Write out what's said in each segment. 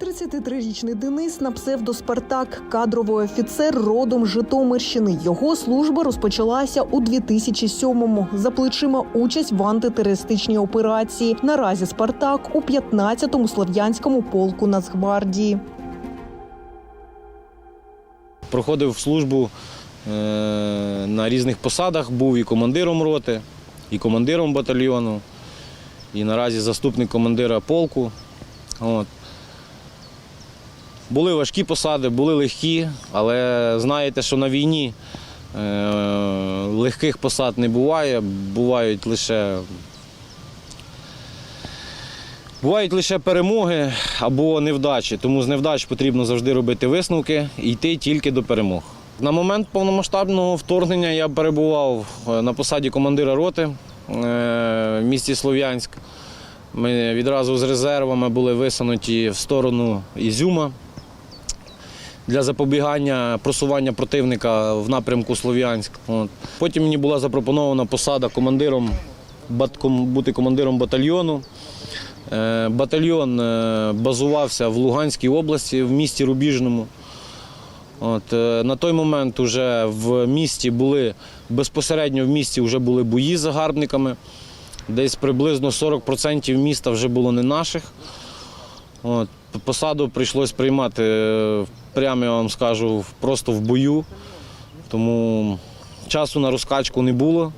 33-річний Денис на псевдо Спартак, кадровий офіцер родом Житомирщини. Його служба розпочалася у 2007-му. За плечима участь в антитерористичній операції. Наразі Спартак у 15-му слов'янському полку Нацгвардії. проходив службу е, на різних посадах, був і командиром роти, і командиром батальйону, і наразі заступник командира полку. От. Були важкі посади, були легкі, але знаєте, що на війні е, легких посад не буває, бувають лише. Бувають лише перемоги або невдачі, тому з невдач потрібно завжди робити висновки і йти тільки до перемог. На момент повномасштабного вторгнення я перебував е, на посаді командира роти е, в місті Слов'янськ. Ми відразу з резервами були висунуті в сторону Ізюма для запобігання просування противника в напрямку Слов'янськ. Потім мені була запропонована посада командиром, бути командиром батальйону. Е, Батальйон е, базувався в Луганській області, в місті Рубіжному. От, е, на той момент вже в місті були безпосередньо в місті вже були бої з загарбниками. Десь приблизно 40% міста вже було не наших. От, посаду прийшлось приймати, е, прямо я вам скажу, просто в бою. Тому часу на розкачку не було.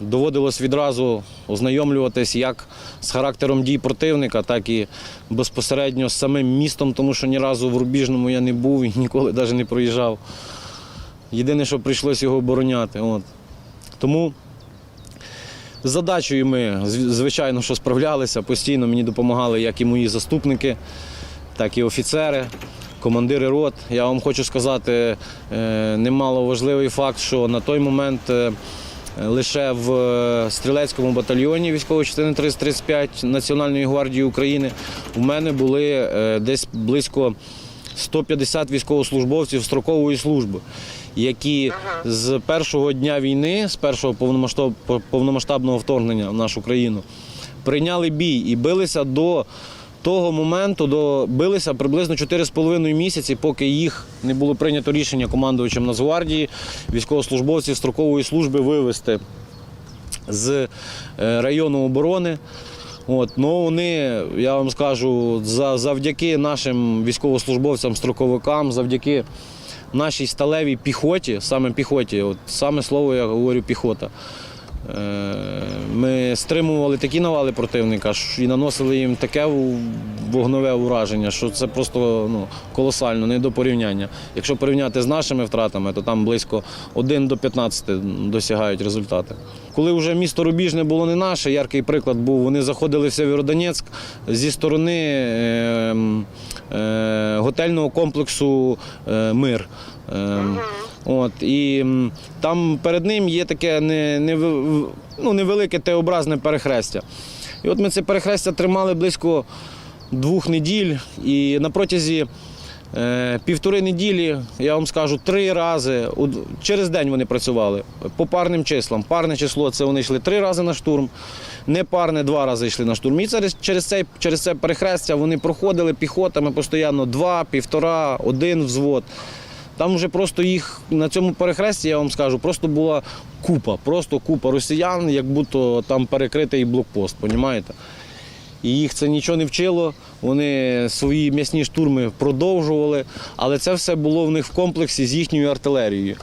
Доводилось відразу ознайомлюватись як з характером дій противника, так і безпосередньо з самим містом, тому що ні разу в Рубіжному я не був і ніколи навіть не проїжджав. Єдине, що прийшлось його обороняти. От. Тому з задачею ми, звичайно, що справлялися, постійно мені допомагали як і мої заступники, так і офіцери, командири рот. Я вам хочу сказати е, немало важливий факт, що на той момент е, лише в е, стрілецькому батальйоні військової частини 335 Національної гвардії України у мене були десь близько 150 військовослужбовців строкової служби, які з першого дня війни, з першого повномасштабного вторгнення в нашу країну, прийняли бій і билися до того моменту, до, билися приблизно 4,5 місяці, поки їх не було прийнято рішення командувачем Нацгвардії, військовослужбовців строкової служби вивезти з е, району оборони. От, ну вони, я вам скажу, за, завдяки нашим військовослужбовцям, строковикам, завдяки нашій сталевій піхоті, саме піхоті, от саме слово я говорю піхота. Е, Ми стримували такі навали противника і наносили їм таке вогнове ураження, що це просто ну, колосально, не до порівняння. Якщо порівняти з нашими втратами, то там близько 1 до 15 досягають результати. Коли вже місто Рубіжне було не наше, яркий приклад був, вони заходили в Сєвєродонецьк зі сторони е, готельного комплексу е, Мир. Е, От, і там перед ним є таке не, не, ну, невелике Т-образне перехрестя. І от ми це перехрестя тримали близько двох неділь, і на протязі е, півтори неділі, я вам скажу, три рази, через день вони працювали по парним числам. Парне число це вони йшли три рази на штурм, непарне два рази йшли на штурм. І через, через, цей, через це перехрестя вони проходили піхотами постійно два, півтора, один взвод. Там вже просто їх на цьому перехресті, я вам скажу, просто була купа, просто купа росіян, як будто там перекритий блокпост, понімаєте? І їх це нічого не вчило. Вони свої м'ясні штурми продовжували, але це все було в них в комплексі з їхньою артилерією.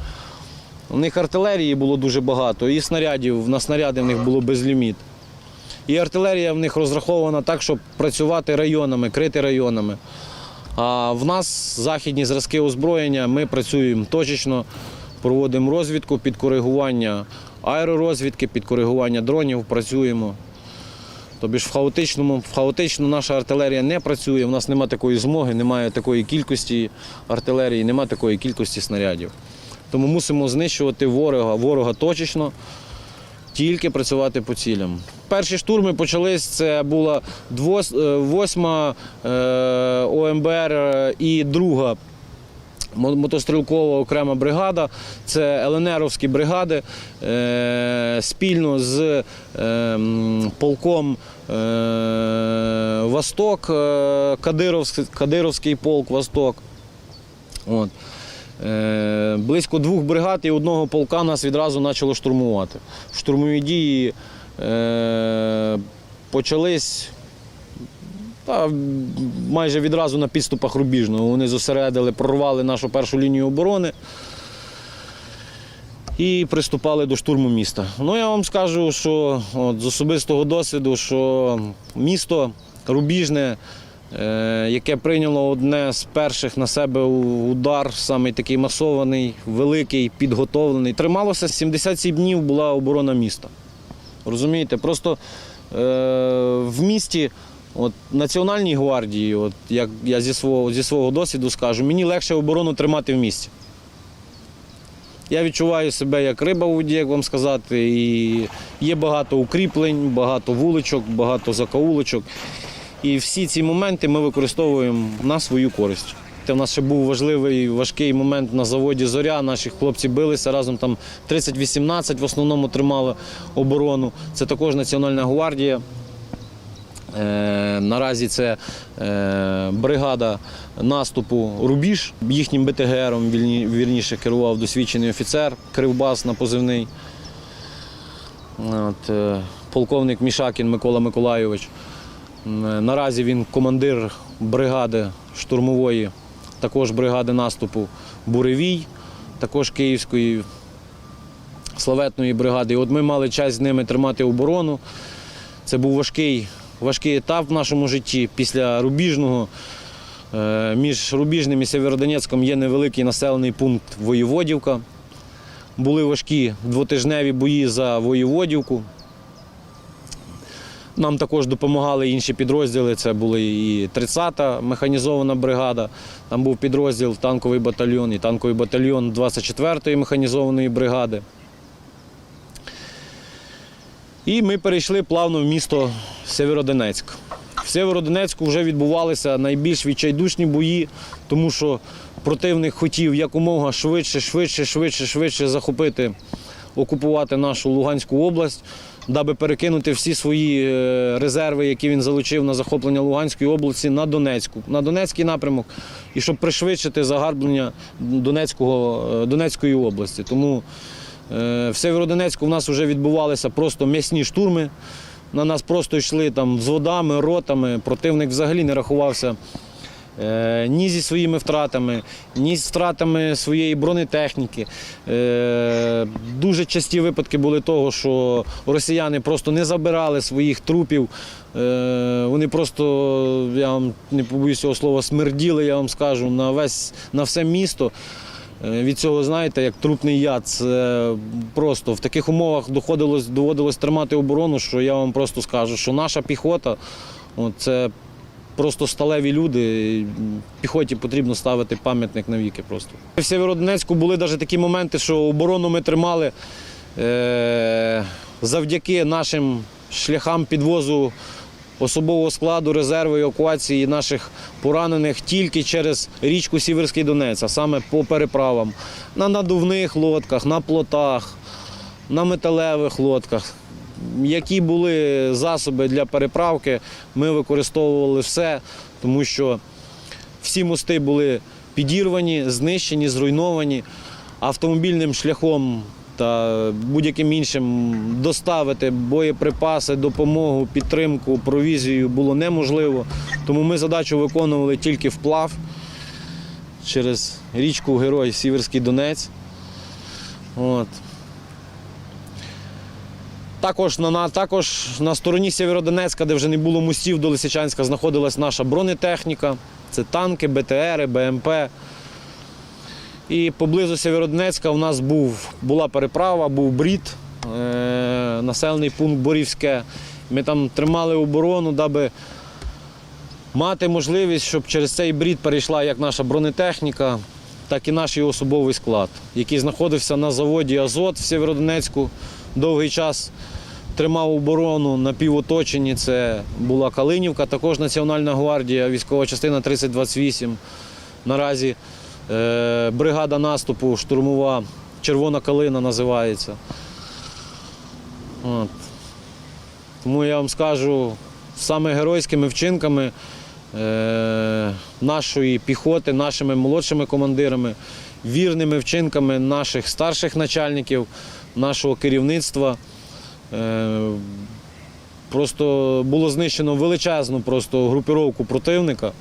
У них артилерії було дуже багато, і снарядів, на снаряди в них було безліміт. І артилерія в них розрахована так, щоб працювати районами, крити районами. А в нас західні зразки озброєння, ми працюємо точечно, проводимо розвідку під коригування аеророзвідки, під коригування дронів, працюємо. Тобі ж в хаотичному, в хаотично наша артилерія не працює, в нас немає такої змоги, немає такої кількості артилерії, немає такої кількості снарядів. Тому мусимо знищувати ворога, ворога точечно, тільки працювати по цілям. Перші штурми почались, це була е, восьма е, ОМБР е, і друга мотострілкова окрема бригада, це ЛНРовські бригади спільно з полком Восток, Кадировський, Кадировський полк Восток. От. Е, близько двох бригад і одного полка нас відразу почало штурмувати. Штурмові дії е, почались та, майже відразу на підступах Рубіжного. Вони зосередили, прорвали нашу першу лінію оборони і приступали до штурму міста. Ну, я вам скажу, що от, з особистого досвіду, що місто Рубіжне, яке прийняло одне з перших на себе удар, саме такий масований, великий, підготовлений. Трималося 77 днів була оборона міста. Розумієте, просто е, в місті. От Національній гвардії, от як я зі свого, зі свого досвіду скажу, мені легше оборону тримати в місті. Я відчуваю себе як риба у воді, як вам сказати, і є багато укріплень, багато вуличок, багато закаулочок. І всі ці моменти ми використовуємо на свою користь. В нас ще був важливий важкий момент на заводі Зоря. Наші хлопці билися разом там 30-18 в основному тримали оборону. Це також Національна гвардія. Е, наразі це е, бригада наступу Рубіж. Їхнім БТГРом вірніше керував досвідчений офіцер Кривбас на позивний. От, е, полковник Мішакін Микола Миколайович. Наразі він командир бригади штурмової, також бригади наступу Буревій, також Київської славетної бригади. От ми мали час з ними тримати оборону. Це був важкий, важкий етап в нашому житті. Після Рубіжного е, між Рубіжним і Сєвєродонецьком є невеликий населений пункт Воєводівка. Були важкі двотижневі бої за Воєводівку. Нам також допомагали інші підрозділи. Це були і 30-та механізована бригада, там був підрозділ танковий батальйон і танковий батальйон 24-ї механізованої бригади. І ми перейшли плавно в місто Сєвєродонецьк. В Сєвєродонецьку вже відбувалися найбільш відчайдушні бої, тому що противник хотів якомога швидше, швидше, швидше, швидше захопити, окупувати нашу Луганську область, даби перекинути всі свої е, резерви, які він залучив на захоплення Луганської області, на Донецьку, на Донецький напрямок, і щоб пришвидшити загарблення Донецького, е, Донецької області. Тому Е, В Северодонецьку в нас вже відбувалися просто м'ясні штурми. На нас просто йшли там взводами, ротами. Противник взагалі не рахувався ні зі своїми втратами, ні з втратами своєї бронетехніки. Е, Дуже часті випадки були того, що росіяни просто не забирали своїх трупів. Е, Вони просто, я вам не побоюсь цього слова, смерділи, я вам скажу, на весь на все місто. Е, Від цього, знаєте, як трупний яд. Це просто в таких умовах доходилось, доводилось тримати оборону, що я вам просто скажу, що наша піхота от, це просто сталеві люди. Піхоті потрібно ставити пам'ятник навіки просто. В Сєвєродонецьку були навіть такі моменти, що оборону ми тримали е- завдяки нашим шляхам підвозу особового складу, резерву евакуації наших поранених тільки через річку Сіверський Донець, а саме по переправам на надувних лодках, на плотах, на металевих лодках. Які були засоби для переправки, ми використовували все, тому що всі мости були підірвані, знищені, зруйновані. Автомобільним шляхом та будь-яким іншим доставити боєприпаси, допомогу, підтримку, провізію було неможливо. Тому ми задачу виконували тільки вплав через річку Герой Сіверський Донець. От. Також на, також на стороні Сєвєродонецька, де вже не було мостів до Лисичанська, знаходилась наша бронетехніка. Це танки, БТРи, БМП. І поблизу Сєвєродонецька у нас був, була переправа, був брід, е, населений пункт Борівське. Ми там тримали оборону, даби мати можливість, щоб через цей брід перейшла як наша бронетехніка, так і наш особовий склад, який знаходився на заводі Азот в Сєвєродонецьку довгий час. Тримав оборону на півоточенні. Це була Калинівка, також Національна гвардія, військова частина 3028. Наразі е, бригада наступу штурмова, Червона калина називається. От. Тому я вам скажу, саме геройськими вчинками е, нашої піхоти, нашими молодшими командирами, вірними вчинками наших старших начальників, нашого керівництва. Е, Просто було знищено величезну просто групіровку противника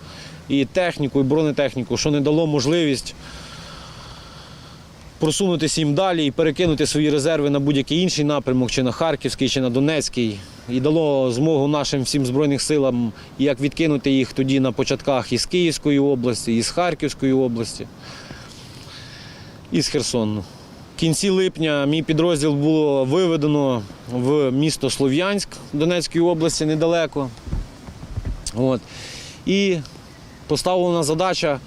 і техніку, і бронетехніку, що не дало можливість просунутися їм далі і перекинути свої резерви на будь-який інший напрямок, чи на Харківський, чи на Донецький. І дало змогу нашим всім Збройним силам як відкинути їх тоді на початках із Київської області, із Харківської області, і з Херсону. В кінці липня мій підрозділ було виведено в місто Слов'янськ Донецької області недалеко. От. І поставлена задача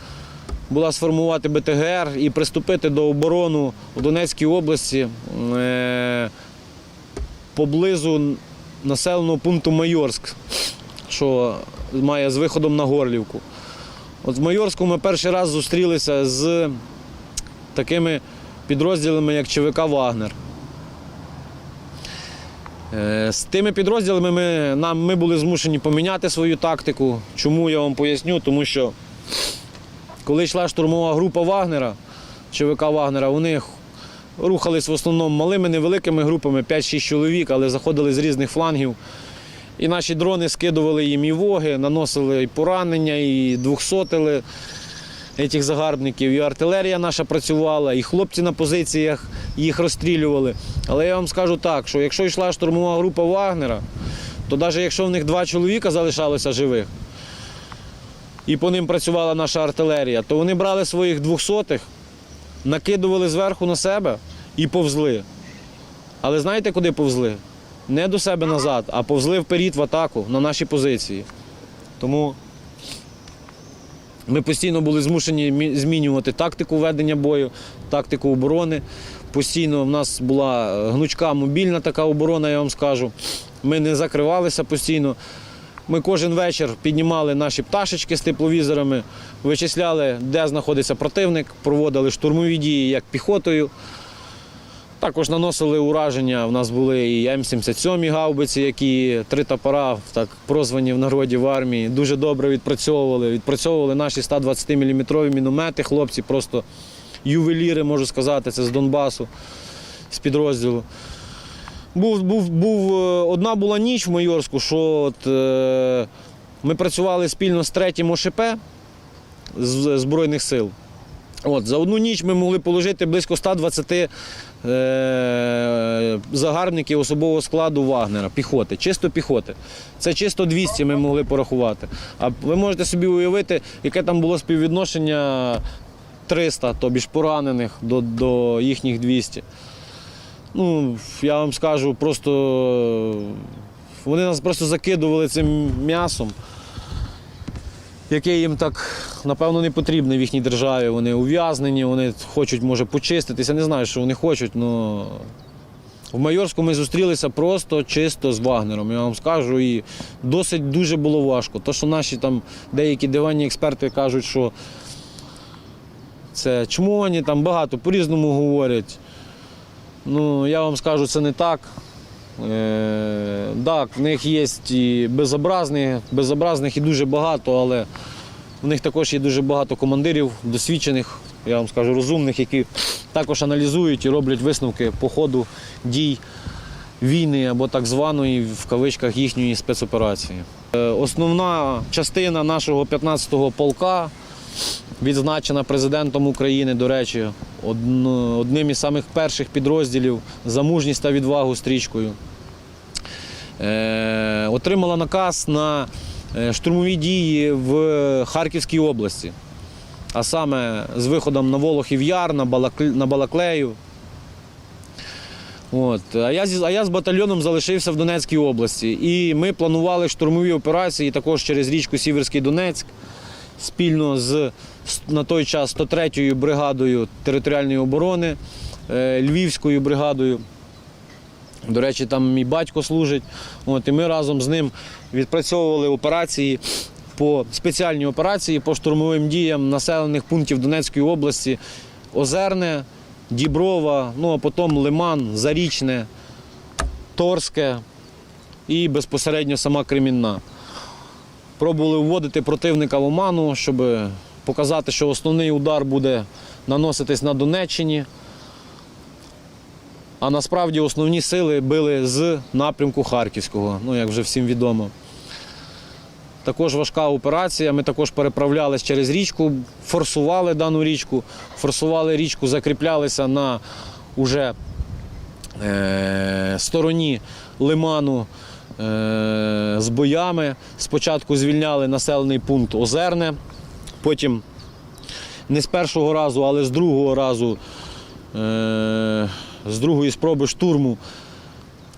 була сформувати БТГР і приступити до оборони у Донецькій області е, поблизу населеного пункту Майорськ, що має з виходом на Горлівку. От в Майорську ми перший раз зустрілися з такими підрозділами, як ЧВК Вагнер. Е, З тими підрозділами ми, нам, ми були змушені поміняти свою тактику. Чому я вам поясню? Тому що коли йшла штурмова група Вагнера, ЧВК Вагнера, вони рухались в основному малими невеликими групами, 5-6 чоловік, але заходили з різних флангів. І наші дрони скидували їм і воги, наносили і поранення, і двохсотили цих загарбників. І артилерія наша працювала, і хлопці на позиціях їх розстрілювали. Але я вам скажу так, що якщо йшла штурмова група Вагнера, то навіть якщо в них два чоловіка залишалося живих, і по ним працювала наша артилерія, то вони брали своїх двохсотих, накидували зверху на себе і повзли. Але знаєте, куди повзли? Не до себе назад, а повзли вперед в атаку на наші позиції. Тому ми постійно були змушені змінювати тактику ведення бою, тактику оборони. Постійно в нас була е, гнучка мобільна така оборона, я вам скажу. Ми не закривалися постійно. Ми кожен вечір піднімали наші пташечки з тепловізорами, вичисляли, де знаходиться противник, проводили штурмові дії як піхотою. Також наносили ураження. У нас були і М-77 гаубиці, які три топора, так прозвані в народі в армії, дуже добре відпрацьовували. Відпрацьовували наші 120-мм міномети, хлопці, просто ювеліри, можу сказати, це з Донбасу, з підрозділу. Був, був, був, е, одна була ніч в Майорську, що от, е, ми працювали спільно з третім ОШП з Збройних сил. От, за одну ніч ми могли положити близько 120 е, загарбників особового складу Вагнера, піхоти, чисто піхоти. Це чисто 200 ми могли порахувати. А ви можете собі уявити, яке там було співвідношення 300, тобі ж поранених до, до їхніх 200. Ну, я вам скажу, просто вони нас просто закидували цим м'ясом, яке їм так, напевно, не потрібне в їхній державі. Вони ув'язнені, вони хочуть, може, почиститися. Не знаю, що вони хочуть, але в Майорську ми зустрілися просто чисто з Вагнером, я вам скажу, і досить дуже було важко. То, що наші там деякі диванні експерти кажуть, що це чмоні, там багато по-різному говорять. Ну, я вам скажу, це не так. Е, так, в них є і безобразні, безобразних і дуже багато, але в них також є дуже багато командирів, досвідчених, я вам скажу, розумних, які також аналізують і роблять висновки по ходу дій війни або так званої в кавичках їхньої спецоперації. Е, Основна частина нашого 15-го полка відзначена президентом України, до речі, одним із самих перших підрозділів за мужність та відвагу стрічкою. Е, отримала наказ на е, штурмові дії в Харківській області, а саме з виходом на Волохів Яр, на, Балаклею. От. А, я, а я з батальйоном залишився в Донецькій області. І ми планували штурмові операції також через річку Сіверський Донецьк спільно з на той час 103-ю бригадою територіальної оборони, е, Львівською бригадою. До речі, там мій батько служить. От, і ми разом з ним відпрацьовували операції по спеціальні операції по штурмовим діям населених пунктів Донецької області Озерне, Діброва, ну а потім Лиман, Зарічне, Торське і безпосередньо сама Кремінна. Пробували вводити противника в оману, щоб показати, що основний удар буде наноситись на Донеччині. А насправді основні сили били з напрямку Харківського, ну як вже всім відомо. Також важка операція. Ми також переправлялись через річку, форсували дану річку, форсували річку, закріплялися на уже е, стороні лиману з боями. Спочатку звільняли населений пункт Озерне, потім не з першого разу, але з другого разу, е, з другої спроби штурму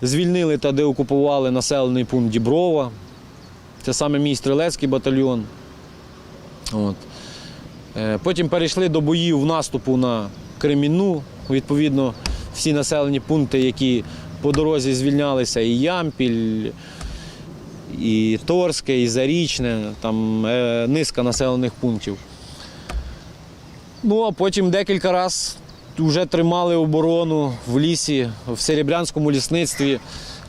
звільнили та деокупували населений пункт Діброва. Це саме мій стрілецький батальйон. От. Е, Потім перейшли до боїв наступу на Кремінну. Відповідно, всі населені пункти, які по дорозі звільнялися, і Ямпіль, і Торське, і Зарічне, там е, низка населених пунктів. Ну, а потім декілька разів вже тримали оборону в лісі, в Серебрянському лісництві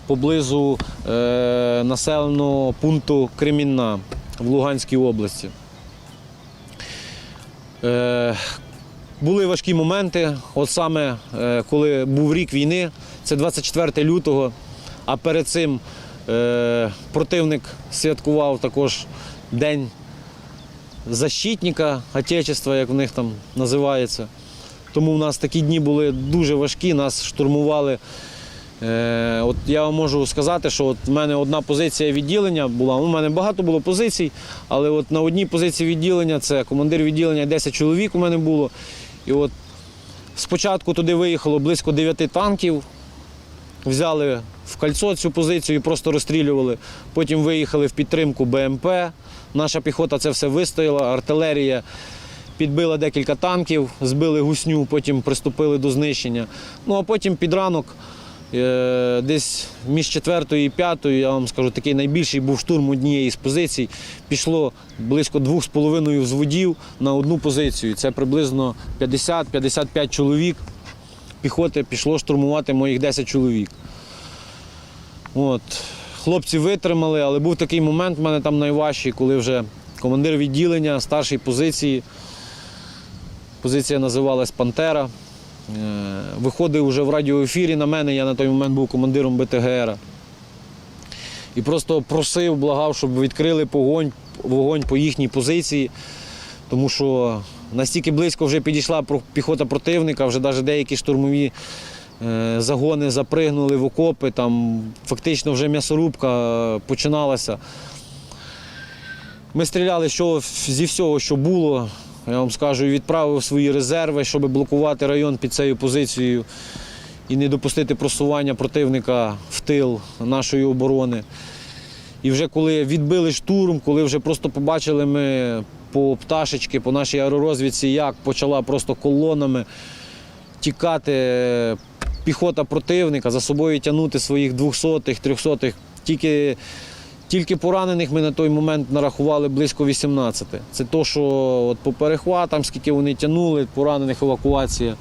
поблизу е, населеного пункту Кремінна в Луганській області. Е, були важкі моменти, от саме е, коли був рік війни, це 24 лютого, а перед цим е, противник святкував також День защитника Отечества, як в них там називається. Тому в нас такі дні були дуже важкі, нас штурмували. Е, от я вам можу сказати, що от в мене одна позиція відділення була. У мене багато було позицій, але от на одній позиції відділення це командир відділення 10 чоловік у мене було. І от спочатку туди виїхало близько 9 танків, взяли в кольцо цю позицію і просто розстрілювали. Потім виїхали в підтримку БМП. Наша піхота це все вистояла, артилерія підбила декілька танків, збили гусню, потім приступили до знищення. Ну а потім під ранок, е, десь між четвертою і п'ятою, я вам скажу, такий найбільший був штурм однієї з позицій. Пішло близько двох з половиною взводів на одну позицію. Це приблизно 50-55 чоловік. Піхоти пішло штурмувати моїх 10 чоловік. От. Хлопці витримали, але був такий момент в мене там найважчий, коли вже командир відділення старшої позиції. Позиція називалась Пантера. Е, Виходив вже в радіоефірі на мене, я на той момент був командиром БТГР. І просто просив, благав, щоб відкрили погонь, вогонь по їхній позиції, тому що настільки близько вже підійшла піхота противника, вже навіть деякі штурмові е, загони запригнули в окопи, там фактично вже м'ясорубка починалася. Ми стріляли що, зі всього, що було. Я вам скажу, відправив свої резерви, щоб блокувати район під цією позицією і не допустити просування противника в тил нашої оборони. І вже коли відбили штурм, коли вже просто побачили ми по пташечки, по нашій аеророзвідці, як почала просто колонами тікати піхота противника, за собою тягнути своїх 200-х, 300-х. Тільки, тільки поранених ми на той момент нарахували близько 18. Це то, що от по перехватам, скільки вони тягнули, поранених евакуація.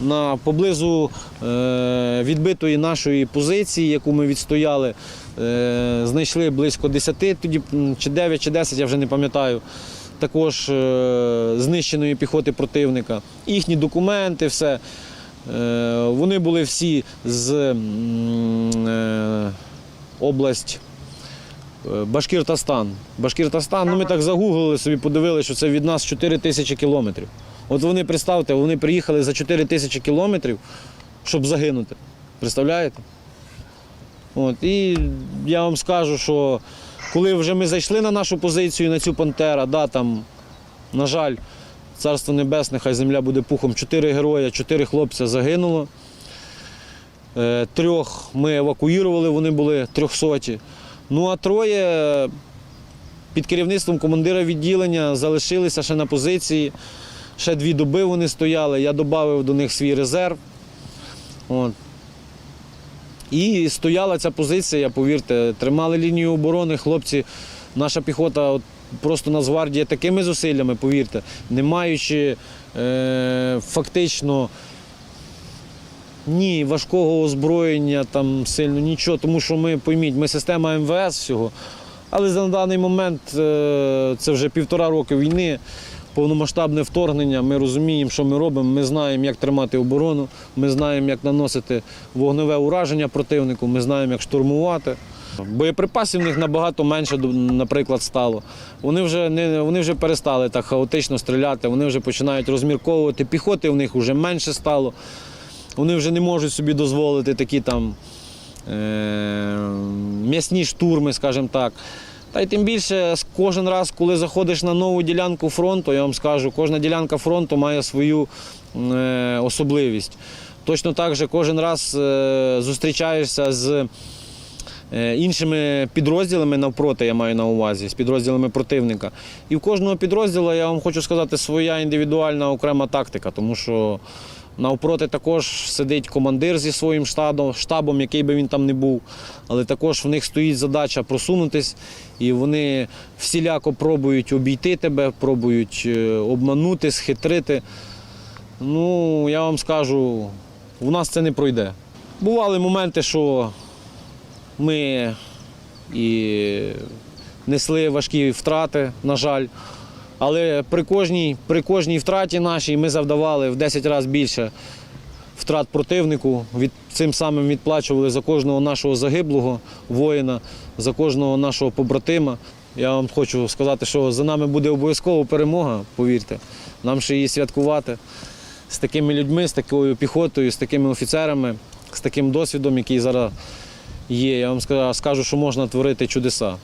На поблизу е, відбитої нашої позиції, яку ми відстояли, е, знайшли близько 10, тоді чи 9, чи 10, я вже не пам'ятаю. Також е, знищеної піхоти противника. Їхні документи, все. Е, вони були всі з е, область Башкіртостан. Башкіртостан, ну ми так загуглили собі, подивилися, що це від нас 4 тисячі кілометрів. От вони, представте, вони приїхали за 4 тисячі кілометрів, щоб загинути. Представляєте? От, і я вам скажу, що коли вже ми зайшли на нашу позицію, на цю пантера, да, там, на жаль, царство небесне, хай земля буде пухом. Чотири героя, чотири хлопця загинуло. Е, Трьох ми евакуювали, вони були трьохсоті. Ну а троє під керівництвом командира відділення залишилися ще на позиції. Ще дві доби вони стояли. Я додав до них свій резерв. От. І стояла ця позиція, повірте, тримали лінію оборони, хлопці, наша піхота от, просто Нацгвардія такими зусиллями, повірте, не маючи е, фактично ні важкого озброєння, там сильно нічого, тому що ми, пойміть, ми система МВС всього, Але на даний момент е, це вже півтора роки війни, повномасштабне вторгнення. Ми розуміємо, що ми робимо. Ми знаємо, як тримати оборону, ми знаємо, як наносити вогневе ураження противнику, ми знаємо, як штурмувати. Боєприпасів в них набагато менше, наприклад, стало. Вони вже не вони вже перестали так хаотично стріляти, вони вже починають розмірковувати. Піхоти в них вже менше стало. Вони вже не можуть собі дозволити такі там е- м'ясні штурми, скажімо так. Та й тим більше кожен раз, коли заходиш на нову ділянку фронту, я вам скажу, кожна ділянка фронту має свою е- особливість. Точно так же кожен раз е- зустрічаєшся з е, іншими підрозділами навпроти, я маю на увазі, з підрозділами противника. І в кожного підрозділу я вам хочу сказати своя індивідуальна окрема тактика, тому що навпроти також сидить командир зі своїм штабом, штабом, який би він там не був. Але також в них стоїть задача просунутись, і вони всіляко пробують обійти тебе, пробують е, обманути, схитрити. Ну, я вам скажу, у нас це не пройде. Бували моменти, що ми і несли важкі втрати, на жаль. Але при кожній, при кожній втраті нашій ми завдавали в 10 разів більше втрат противнику. Від, цим самим відплачували за кожного нашого загиблого воїна, за кожного нашого побратима. Я вам хочу сказати, що за нами буде обов'язково перемога, повірте. Нам ще її святкувати з такими людьми, з такою піхотою, з такими офіцерами, з таким досвідом, який зараз є. Я вам скажу, що можна творити чудеса.